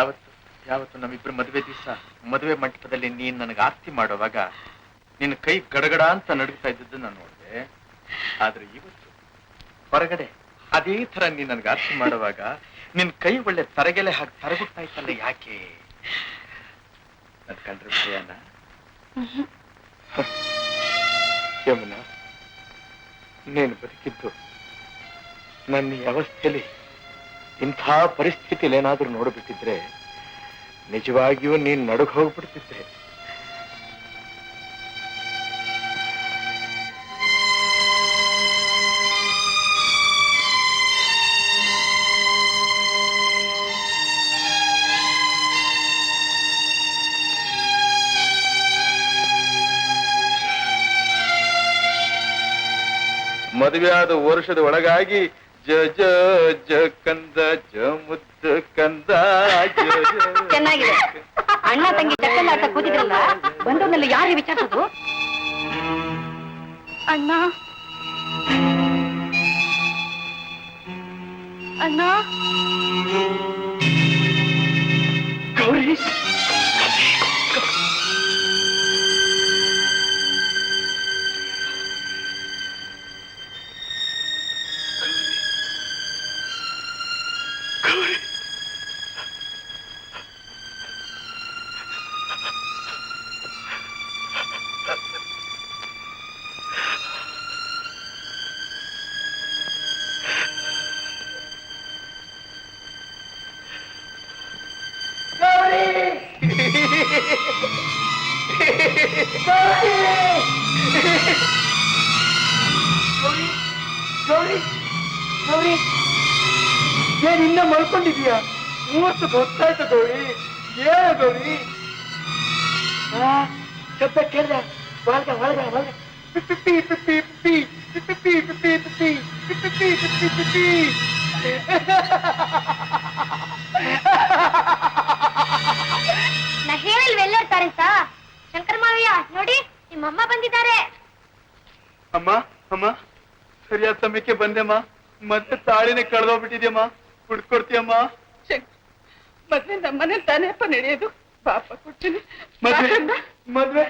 ಆವತ್ತು ಯಾವತ್ತು ನಮ್ಮಿಬ್ರು ಮದುವೆ ದಿವಸ, ಮದುವೆ ಮಂಟಪದಲ್ಲಿ ನೀನ್ ನನಗೆ ಆಸ್ತಿ ಮಾಡುವಾಗ ನಿನ್ನ ಕೈ ಗಡಗಡ ಅಂತ ನಡುಗ್ತಾ ಇದ್ದದ್ದು ನಾನು ನೋಡಿದೆ. ಆದ್ರೆ ಇವತ್ತು ಹೊರಗಡೆ ಅದೇ ತರ ನೀನ್ ನನಗೆ ಆಸ್ತಿ ಮಾಡುವಾಗ ನಿನ್ ಕೈ ಒಳ್ಳೆ ತರಗೆಲೆ ಹಾಕಿ ತರಗುತ್ತಾ ಇತ್ತಲ್ಲ ಯಾಕೆ? ನನ್ ಕಂಡ್ರೆ ಭಯನ ಯಮುನಾ, ನೀನು ಬದುಕಿದ್ದು ನನ್ನ ವ್ಯವಸ್ಥೆಯಲ್ಲಿ ಇಂಥ ಪರಿಸ್ಥಿತಿಲಿ ಏನಾದರೂ ನೋಡ್ಬಿಟ್ಟಿದ್ರೆ ನಿಜವಾಗಿಯೂ ನೀನ್ ನಡುಗ್ ಹೋಗ್ಬಿಡ್ತಿದ್ದೆ. ಆದ ವರ್ಷದ ಒಳಗಾಗಿ ಜಜ ಜಕಂದ ಜಮುದ್ದ ಕಂದ ಚೆನ್ನಾಗಿದೆ ಅಣ್ಣ ತಂಗಿ ಚಕ್ಕಲ್ಲ ಆಟ ಕೂತಿದ್ರಲ್ಲ ಬಂದವನ್ನೆಲ್ಲ ಯಾರು ವಿಚಾರಿಸೋದು ಅಣ್ಣ ಅಣ್ಣ ಗೌರೀಶ್ ಗೌರಿ ಗೌರಿ ಏನ್ ಇನ್ನ ಮಲ್ಕೊಂಡಿದ್ಯಾ ಮೂವತ್ತು ಗೊತ್ತಾಯ್ತು ಗೌರಿ ಏನ ಗೌರಿ ಶಬ್ದ ಕೇಳ್ದ ಒಳಗ ಒಳಗ ಒಳಗ ಪಿಪ್ಪಿ ಪಿಪ್ಪಿ ಪಿಪ್ಪಿ ಪಿಪ್ಪಿ ಪಿಪ್ಪಿ ಪಿಪ್ಪಿ ಪಿಪ್ಪಿ ಪಿಪ್ಪಿ ಪಿಪ್ಪಿ ನಾ ಹೇಳಿಲ್ವ ಎಲ್ಲಿರ್ತಾರೆ ಅಂತ ಶಂಕರ ಮಾವಯ್ಯ ನೋಡಿ ನಿಮ್ಮ ಅಮ್ಮ ಬಂದಿದ್ದಾರೆ ಅಮ್ಮ ಅಮ್ಮ ಸರಿಯಾದ ಸಮಯಕ್ಕೆ ಬಂದೆಮ್ಮ. ಮತ್ತೆ ತಾಳಿನೇ ಕಳೆದೋಗ್ಬಿಟ್ಟಿದ್ಯಮ್ಮ. ಹುಡ್ಕೊಡ್ತೀಯಮ್ಮ ಮದ್ವೆ ನಮ್ಮನೆ ತಾನೇಪ್ಪ ನಡೆಯೋದು. ಪಾಪ ಕೊಡ್ತೀನಿ. ಮದ್ವೆ ಮದ್ವೆ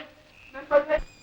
ನನ್ ಮದ್ವೆ.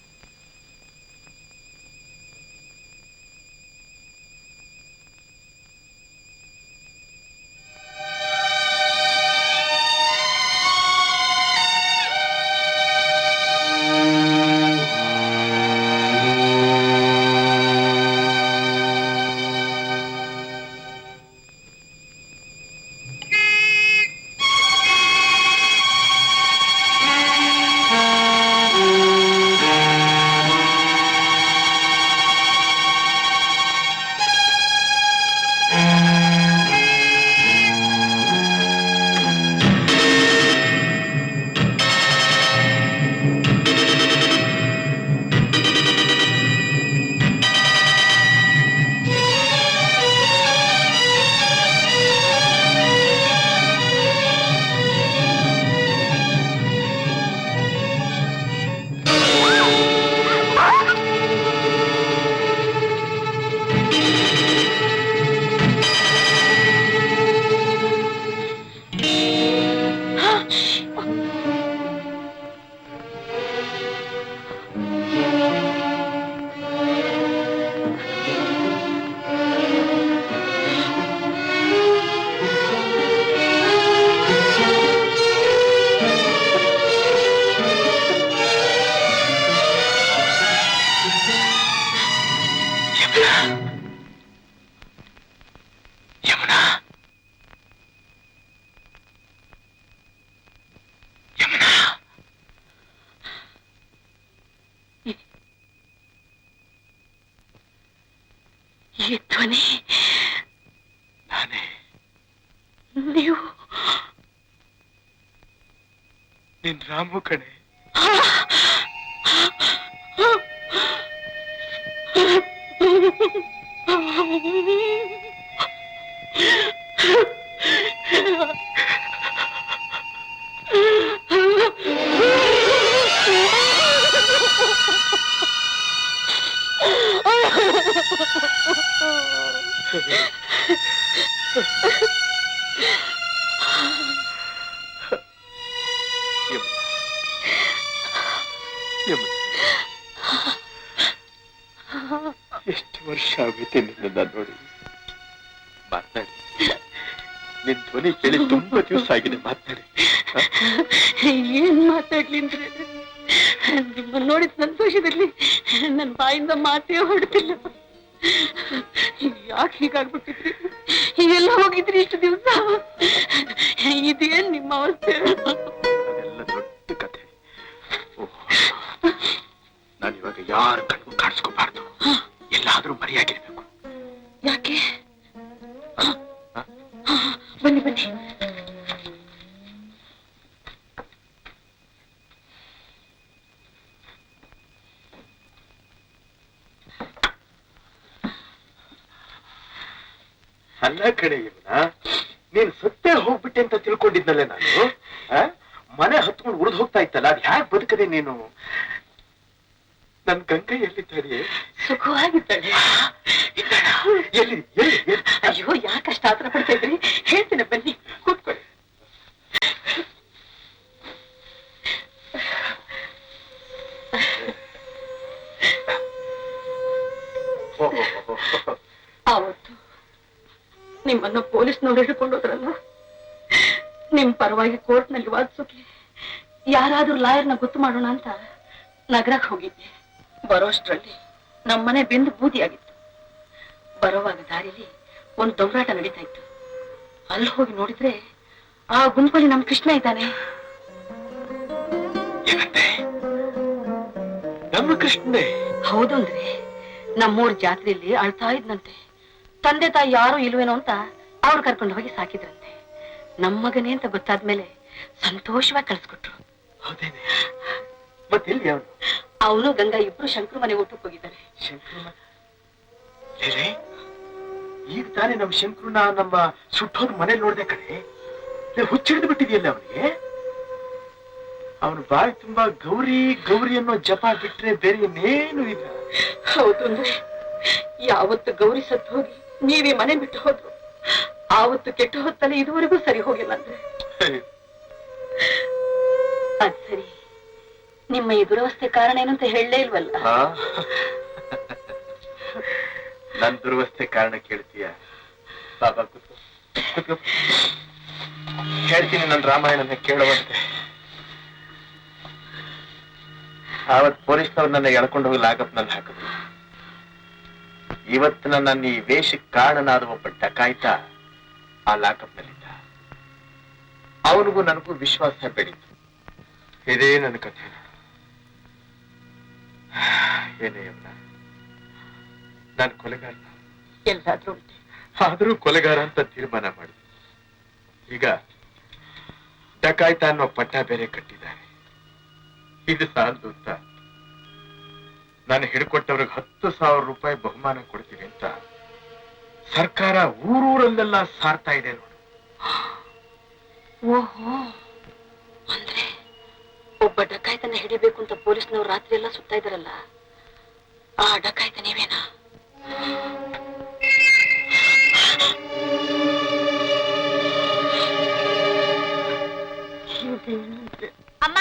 ఈ ధ్వని నానే నీవు. నేను రాము కణే ದೇವಿ ಎಷ್ಟು ವರ್ಷ ಆಗುತ್ತೆ ನಿನ್ನ ನೋಡಿ? ಮಾತಾಡಿ ನಿನ್ ಧ್ವನಿ ಕೇಳಿ ತುಂಬಾ ದಿವಸ ಆಗಿದೆ ಮಾತಾಡಿ ಏನ್ ಮಾತಾಡ್ಲಿಂದ್ರೆ ನಿಮ್ಮನ್ನು ನೋಡಿದ ಸಂತೋಷದಲ್ಲಿ ನನ್ನ ಬಾಯಿಂದ ಮಾತೇ ಹೊಡ್ತಿಲ್ಲ ಯಾಕೆ ಹೀಗಾಗ್ಬಿಟ್ಟಿದ್ರಿ? ಹೀಗೆಲ್ಲ ಹೋಗಿದ್ರಿ ಇಷ್ಟು ದಿವಸ? ಇದೇನ್ ನಿಮ್ಮ ಅವಸ್ಥೆ? ಅದೆಲ್ಲ ದೊಡ್ಡ ಕಥೆ. ನಾನು ಇವಾಗ ಯಾರ ಕಣ್ಗೂ ಕಾಣಿಸ್ಕೋಬಾರ್ದು. ಎಲ್ಲಾದ್ರೂ ಮರೆಯಾಗಿರ್ಬೇಕು. ಯಾಕೆ? ಬನ್ನಿ ಬನ್ನಿ. ಇವನ ನೀನ್ ಸತ್ತೇ ಹೋಗ್ಬಿಟ್ಟೆ ಅಂತ ತಿಳ್ಕೊಂಡಿದ್ನಲ್ಲೇ ನಾನು? ಮನೆ ಹತ್ಕೊಂಡು ಉಳಿದು ಹೋಗ್ತಾ ಇತ್ತಲ್ಲ ಅದ್ ಹ್ಯಾಕ್ ಬದುಕದೆ ನೀನು? ನನ್ ಗಂಗಾ ಎಲ್ಲಿದ್ದಾಳೆ? ಸುಖವಾಗಿದ್ದಾಳೆ. ಎಲ್ಲಿ ಎಲ್ಲಿ? ಅಯ್ಯೋ ಯಾಕಷ್ಟ ಆತರ ಪಡ್ತಾ ಯಾರಾದ್ರೂ ಲಾಯರ್ನ ಗೊತ್ತು ಮಾಡೋಣ ಅಂತ ನಗರಕ್ಕೆ ಹೋಗಿದ್ದೆ. ಬರೋಷ್ಟ್ರಲ್ಲಿ ನಮ್ಮನೆ ಬೆಂದು ಬೂದಿಯಾಗಿತ್ತು ಬರೋವಾಗ ದಾರಿಲಿ ಒಂದು ದೊಂಬರಾಟ ನಡೀತಾ ಇತ್ತು. ಅಲ್ಲಿ ಹೋಗಿ ನೋಡಿದ್ರೆ ಆ ಗುಂಪಲ್ಲಿ ನಮ್ ಕೃಷ್ಣ ಇದ್ದಾನೆ. ನಮ್ಮ ಕೃಷ್ಣನೇ? ಹೌದು ಅಂದ್ರೆ ನಮ್ಮೂರ್ ಜಾತ್ರೆಯಲ್ಲಿ ಅಳ್ತಾ ಇದ್ನಂತೆ. ತಂದೆ ತಾಯಿ ಯಾರು ಇಲ್ವೇನೋ ಅಂತ ಅವ್ರು ಕರ್ಕೊಂಡು ಹೋಗಿ ಸಾಕಿದ್ರಂತೆ. ನಮ್ಮ ಮಗನೇ ಅಂತ ಗೊತ್ತಾದ್ಮೇಲೆ ಸಂತೋಷವಾಗಿ ಕಳ್ಸ್ಕೊಟ್ರು. ಹೌದೇನೆ. ಮತ್ತೆಲ್ಲಿ ಅವನು? ಅವನು ಗಂಗಾ ಇಬ್ರು ಶಂಕರ ಮನೆ ಊಟಕ್ಕೆ ಹೋಗಿದ್ದಾರೆ. ಶಂಕರ ಈಗ ತಾನೇ ನಮ್ಮ ಶಂಕರನ ನಮ್ಮ ಸುಟ್ಟೋದ್ ಮನೇಲಿ ನೋಡ್ದೆ ಕಡೆ ಹುಚ್ಚಿಡಿದು ಬಿಟ್ಟಿದೆಯಲ್ಲ ಅವನಿಗೆ? ಅವನು ಬಾಯಿ ತುಂಬಾ ಗೌರಿ ಗೌರಿ ಅನ್ನೋ ಜಪ ಬಿಟ್ರೆ ಬೇರೆ ಇನ್ನೇನು ಇಲ್ಲ. ಹೌದು ಯಾವತ್ತು ಗೌರಿ ಸತ್ತು ಹೋಗಿ ನೀವೇ ಮನೆ ಬಿಟ್ಟು ಹೋದ್ರು. ಆವತ್ತು ಕೆಟ್ಟ ಹೊತ್ತಲ್ಲಿ ಇದುವರೆಗೂ ಸರಿ ಹೋಗಿಲ್ಲ ಅಂದ್ರೆ. ಸರಿ. ನಿಮ್ಮ ಈ ದುರವಸ್ಥೆ ಕಾರಣ ಏನು ಅಂತ ಹೇಳಲೇ ಇಲ್ವಲ್ಲ? ನನ್ ದುರ್ವಸ್ಥೆ ಕಾರಣ ಕೇಳ್ತೀಯ? ಬಾಬಾ ಹೇಳ್ತೀನಿ ನನ್ನ ರಾಮಾಯಣನ ಕೇಳುವಂತೆ. ಆವತ್ ಪೊಲೀಸ್ನವ್ರು ನನ್ನ ಎಳ್ಕೊಂಡು ಹೋಗಿ ಲಾಕಪ್ನಲ್ಲಿ ಹಾಕಿದ್ರು. ಇವತ್ತು ನನ್ನ ಈ ವೇಷಕ್ಕೆ ಕಾರಣನಾದ ಒಬ್ಬ ಡಕಾಯ್ತ ಆ ಲಾಕಪ್ನಲ್ಲಿದ್ದ. ಅವನಿಗೂ ನನಗೂ ವಿಶ್ವಾಸ ಬೆಳೀತು. ಇದೇ ನನ್ನ ಕಥೆ. ಏನೇ ಅಮ್ಮ ನಾನು ಕೊಲೆಗಾರ. ಎಲ್ಲಾದ್ರೂ ಆದರೂ ಕೊಲೆಗಾರ ಅಂತ ತೀರ್ಮಾನ ಮಾಡಿ ಈಗ ಡಕಾಯ್ತ ಅನ್ನೋ ಪಟ್ಟ ಬೇರೆ ಕಟ್ಟಿದ್ದಾರೆ. ಇದು ಸಾಲದು ಅಂತ ನಾನು ಹಿಡ್ಕೊಟ್ಟವ್ರಿಗೆ ಹತ್ತು ಸಾವಿರ ರೂಪಾಯಿ ಬಹುಮಾನ ಕೊಡ್ತೀನಿ ಅಂತ ಸರ್ಕಾರ ಊರೂರಲ್ಲೆಲ್ಲ ಸಾರ್ತಾ ಇದೆ ನೋಡು. ಓಹೋ. ಒಬ್ಬ ಡಕಾಯ್ತನ ಹಿಡಿಬೇಕು ಅಂತ ಪೊಲೀಸ್ನವ್ರು ರಾತ್ರಿ ಎಲ್ಲ ಸುತ್ತಾ ಇದಾರಲ್ಲ ಆ ಡಕಾಯ್ತ ನೀವೇನಾ? ಅಮ್ಮ?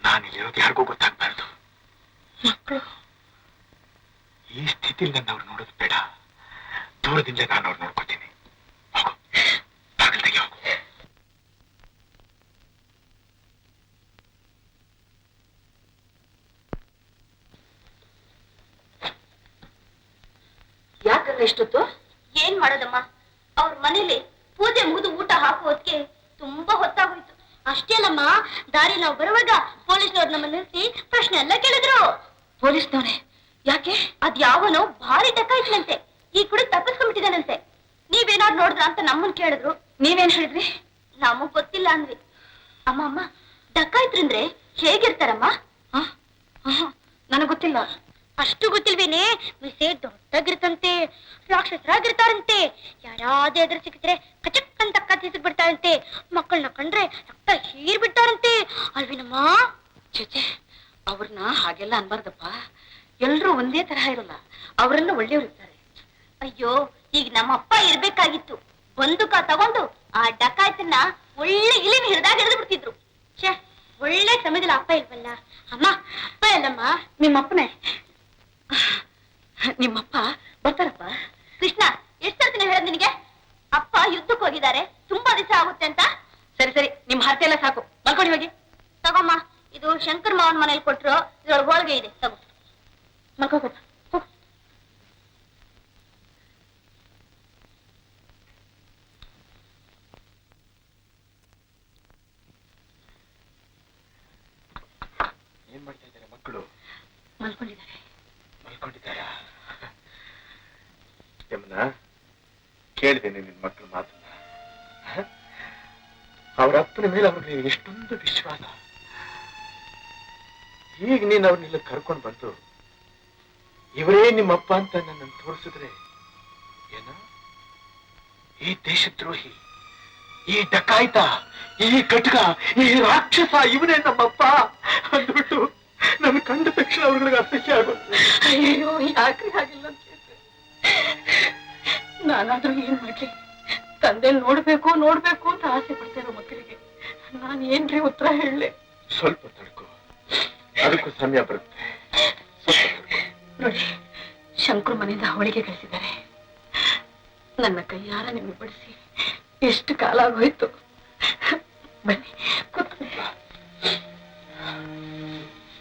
ನಾನು ನಾನಿಲ್ಲಿರೋದು ಯಾರಿಗೂ ಗೊತ್ತಾಗ್ಬಾರ್ದು. ಮಕ್ಕಳು? ಈ ಸ್ಥಿತಿಲಿ ನನ್ನ ಅವ್ರು ನೋಡೋದು ಬೇಡ. ದೂರದಿಂದ ನಾನು ಅವ್ರು ನೋಡ್ಕೋತೀನಿ ಹೋಗು ಬಾಗಿಲು ತೆಗಿ ಹೋಗು ಯಾಕಂದ್ರೆ ಇಷ್ಟೊತ್ತು ಏನ್ ಮಾಡೋದಮ್ಮ? ಅವ್ರ ಮನೇಲಿ ಪೂಜೆ ಮುಗಿದು ಊಟ ಹಾಕೋ ಹೊತ್ತಿಗೆ ತುಂಬಾ ಹೊತ್ತಾಗೋಯ್ತು. ಅಷ್ಟೇ ಅಲ್ಲಮ್ಮ ದಾರಿ ನಾವು ಬರುವಾಗ ಪೊಲೀಸ್ನವ್ರು ನಮ್ಮ ನಿಲ್ಸಿ ಪ್ರಶ್ನೆ ಎಲ್ಲ ಕೇಳಿದ್ರು. ಪೊಲೀಸ್ನವ್ರೆ ಯಾಕೆ? ಅದ್ ಯಾವನೋ ಭಾರಿ ಡಕಾಯ್ತನಂತೆ ಈ ಕುಡಿ ತಪ್ಪಿಸ್ಕೊಂಡ್ಬಿಟ್ಟಿದಾನಂತೆ ನೀವೇನಾದ್ರು ನೋಡಿದ್ರ ಅಂತ ನಮ್ಮನ್ ಕೇಳಿದ್ರು. ನೀವೇನ್ ಹೇಳಿದ್ರಿ? ನಮಗ್ ಗೊತ್ತಿಲ್ಲ ಅಂದ್ವಿ. ಅಮ್ಮ ಅಮ್ಮ ಡಕಾಯ್ತ್ರಂದ್ರೆ ಹೇಗಿರ್ತಾರಮ್ಮ? ನನಗೆ ಗೊತ್ತಿಲ್ಲ. ಅಷ್ಟು ಗೊತ್ತಿಲ್ವೇನೆ? ಮೀಸೆ ದೊಡ್ಡಗಿರ್ತಂತೆ ರಾಕ್ಷಸರಾಗಿರ್ತಾರಂತೆ ಯಾರಾದ್ರೂ ಎದುರು ಸಿಕ್ಕಿದ್ರೆ ಕಚಕ್ ಅಂತ ಕತ್ತಿಸಿ ಬಿಡ್ತಾರಂತೆ. ಮಕ್ಕಳನ್ನ ಕಂಡ್ರೆ ರಕ್ತ ಹೀರ್ ಬಿಡ್ತಾರಂತೆ. ಅಲ್ವೇನಮ್ಮ? ಚೇಚೆ ಅವ್ರನ್ನ ಹಾಗೆಲ್ಲ ಅನ್ಬಾರ್ದಪ್ಪ. ಎಲ್ರೂ ಒಂದೇ ತರಹ ಇರಲ್ಲ. ಅವರೆಲ್ಲ ಒಳ್ಳೆಯವ್ರು ಇರ್ತಾರೆ. ಅಯ್ಯೋ ಈಗ ನಮ್ಮ ಅಪ್ಪ ಇರ್ಬೇಕಾಗಿತ್ತು. ಬಂದುಕ ತಗೊಂಡು ಆ ಡಕಾಯ್ತನ್ನ ಒಳ್ಳೆ ಇಲಿನ ಹಿಡ್ದಾಗ ಹಿಡಿದು ಬಿಡ್ತಿದ್ರು. ಛೇ ಒಳ್ಳೆ ಸಮಯದಲ್ಲಿ ಅಪ್ಪ ಇಲ್ವಲ್ಲ? ಅಮ್ಮ ಅಪ್ಪ ನಿಮ್ಮ ನಿಮ್ಮಪ್ಪನೇ ನಿಮ್ಮಪ್ಪ ಬರ್ತಾರಪ್ಪ. ಕೃಷ್ಣ ಎಷ್ಟು ಹೇಳದ್ ಹೇಳೋದು ನಿನಗೆ? ಅಪ್ಪ ಯುದ್ಧಕ್ಕೆ ಹೋಗಿದ್ದಾರೆ. ತುಂಬಾ ದಿವಸ ಆಗುತ್ತೆ ಅಂತ. ಸರಿ ಸರಿ ನಿಮ್ ಹರತೆ ಎಲ್ಲ ಸಾಕು. ಮಲ್ಕೊಂಡು ಹೋಗಿ. ತಗೋಮ್ಮ ಇದು ಶಂಕರ್ ಮಾವನ್ ಮನೇಲಿ ಕೊಟ್ರು. ಇದ್ರೊಳಗೆ ಹೋಳಿಗೆ ಇದೆ. ತಗೋ. ಮಲ್ಕೋಗಪ್ಪ ಹೋಗು ಏನ್ ಮಾಡ್ತಾ ಇದ್ದಾರೆ ಮಕ್ಕಳು? ಮಲ್ಕೊಂಡಿದ್ದಾರ ಯಮುನಾ ಕೇಳಿದ್ದೇನೆ ನಿನ್ ಮಕ್ಕಳ ಮಾತು? ಅವ್ರ ಅಪ್ಪನ ಮೇಲೆ ಅವ್ರಿಗೆ ಎಷ್ಟೊಂದು ವಿಶ್ವಾಸ ಈಗ ನೀನ್ ಅವ್ರನ್ನೆಲ್ಲ ಕರ್ಕೊಂಡು ಬಂದು ಇವರೇ ನಿಮ್ಮಪ್ಪ ಅಂತ ನನ್ನನ್ನು ತೋರಿಸಿದ್ರೆ ಏನ ಈ ದೇಶದ್ರೋಹಿ, ಈ ಡಕಾಯ್ತ, ಈ ಕಟಕ ಈ ರಾಕ್ಷಸ ಇವನೇ ನಮ್ಮಪ್ಪ ಅಂದ್ಬಿಟ್ಟು ನನ್ನ ಕಂಡ ತಕ್ಷಣ ಅವ್ರಿಗೆ ಅಸಹ್ಯ ಆಗುತ್ತೆ ಅಯ್ಯೋ ಯಾಕೆ ಕೇಳ್ದೆ? ನಾನಾದ್ರೂ ಏನ್ ಮಾಡ್ಲಿ? ತಂದೆ ನೋಡ್ಬೇಕು ನೋಡ್ಬೇಕು ಅಂತ ಆಸೆ ಪಡ್ತಿರೋ ಮಕ್ಕಳಿಗೆ ನಾನ್ ಏನ್ರಿ ಉತ್ತರ ಹೇಳಲಿ? ಸ್ವಲ್ಪ ತಡ್ಕೋ. ಅದಕ್ಕೂ ಸಮಯ ಬರುತ್ತೆ. ನೋಡಿ ಶಂಕರ್ ಮನೆಯಿಂದ ಅವಳಿಗೆ ಕಳಿಸಿದ್ದಾರೆ. ನನ್ನ ಕೈಯಾರ ನಿಮಗೆ ಬಡಿಸಿ ಎಷ್ಟು ಕಾಲ ಆಗೋಯ್ತು? ಬನ್ನಿ.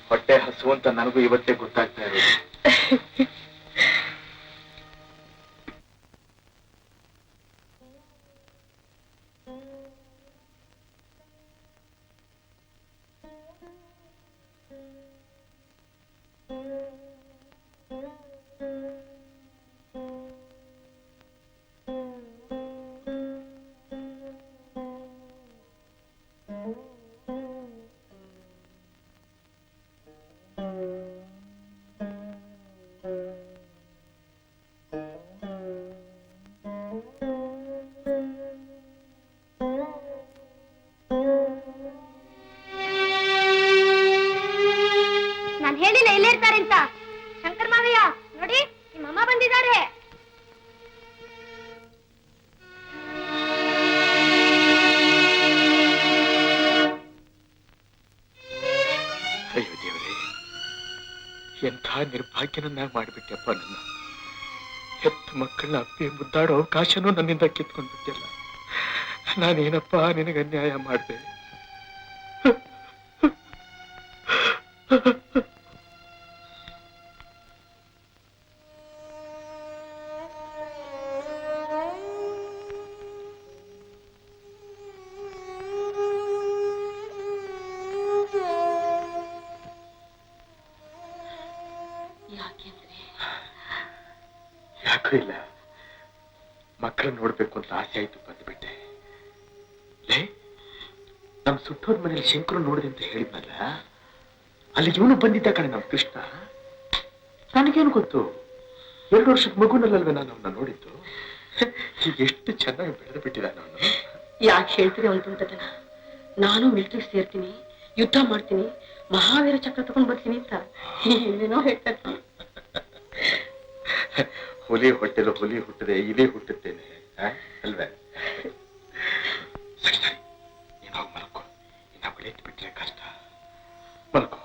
ಹೊಟ್ಟೆ ಹಸುವಂತ ನನಗೂ ಇವತ್ತೇ ಗೊತ್ತಾಗ್ತಾ ಇರೋದು. ನಿರ್ಭಾಗ್ಯನನ್ನ ಮಾಡಿಬಿಟ್ಟೆಪ್ಪ ನನ್ನ. ಹೆತ್ತು ಮಕ್ಕಳನ್ನ ಅಪ್ಪಿ ಮುದ್ದಾಡೋ ಅವಕಾಶನೂ ನನ್ನಿಂದ ಕಿತ್ಕೊಂಡ್ಬಿಟ್ಟಿಲ್ಲ. ನಾನೇನಪ್ಪ ನಿನಗೆ ಅನ್ಯಾಯ ಮಾಡಿದೆ? ಯಾಕೂ ಇಲ್ಲ ಮಕ್ಕಳನ್ನ ನೋಡ್ಬೇಕು ಅಂತ ಆಸೆ ಆಯ್ತು ಬಂದ್ಬಿಟ್ಟೆ. ಲೇ ನಮ್ ಸುಟ್ಟೋರ್ ಮನೇಲಿ ಶಂಕರು ನೋಡಿದೆ ಅಂತ ಹೇಳಿದ್ನಲ್ಲ? ಅಲ್ಲಿ ಇವನು ಬಂದಿದ್ದ ಕಣೆ ನಮ್ ಕೃಷ್ಣ. ನನಗೇನು ಗೊತ್ತು? ಎರಡು ವರ್ಷದ ಮಗುನಲ್ಲಲ್ವೇ ನಾನು ಅವನ್ನ ನೋಡಿದ್ದು? ಈಗ ಎಷ್ಟು ಚೆನ್ನಾಗಿ ಬೆಳೆದು ಬಿಟ್ಟಿದ್ದಾನೆ ಅವನು ಯಾಕೆ ಹೇಳ್ತೀರಿ ಅವನು ಬಂದದನ ನಾನು ಮಿಲಿಟರಿ ಸೇರ್ತೀನಿ ಯುದ್ಧ ಮಾಡ್ತೀನಿ ಮಹಾವೀರ ಚಕ್ರ ತಗೊಂಡ್ ಬರ್ತೀನಿ ಅಂತ. ಏನೇನೋ ಹೇಳ್ತಾರೆ ಹುಲಿ ಹುಟ್ಟಿದ ಹುಲಿ ಹುಟ್ಟಿದೆ ಇಲಿ ಹುಟ್ಟುತ್ತೇನೆ ಅಲ್ವೇ ಸರಿ ಸರಿ ನೀನು ಹೋಗಿ ಮಲ್ಕೊ ಇನ್ನ ಬೆಳೀತು ಬಿಟ್ರೆ ಕಷ್ಟ ಮಲ್ಕೊ